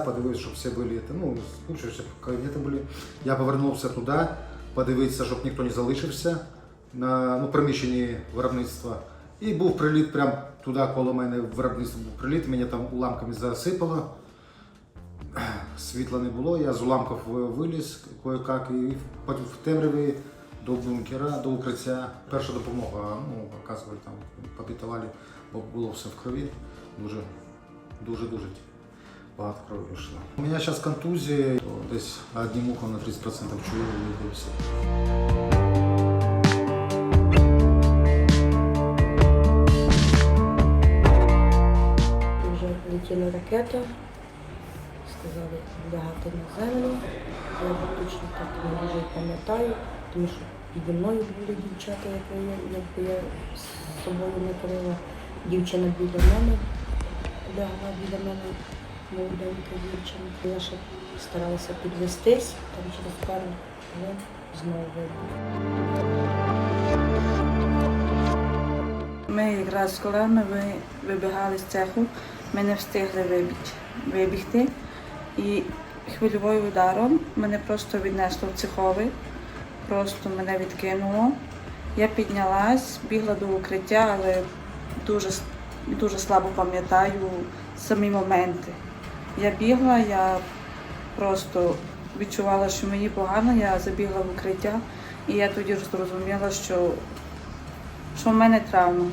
подивився, щоб всі були, ну, скучився, кабінети були. Я повернувся туди, подивитися, щоб ніхто не залишився на ну, приміщенні виробництва. І був приліт прямо туди, коло мене виробництво був приліт, мене там уламками засипало. Світла не було, я з уламків виліз кое-как і в темряві до бункера, до укриття. Перша допомога, ну, оказують там попітували, бо було все в крові. Дуже, дуже, дуже багато крові йшло. У мене зараз контузія, то десь одним ухом на 30% чую і все. Вже летіла ракета, сказали лягати на землю. Я точно так не дуже пам'ятаю, тому що піді мною були дівчата, які я, якби я з собою не крила. Дівчина біля мене лягла біля мене, молоденька дівчина. Я ще старалася підвестись, там через пару хвилин знову вибух. Ми якраз з колегами вибігали з цеху, ми не встигли вибіч, вибігти. І хвильовим ударом мене просто віднесло в цеховий, просто мене відкинуло. Я піднялась, бігла до укриття, але дуже, дуже слабо пам'ятаю самі моменти. Я бігла, я просто відчувала, що мені погано, я забігла в укриття, і я тоді зрозуміла, що, що в мене травма.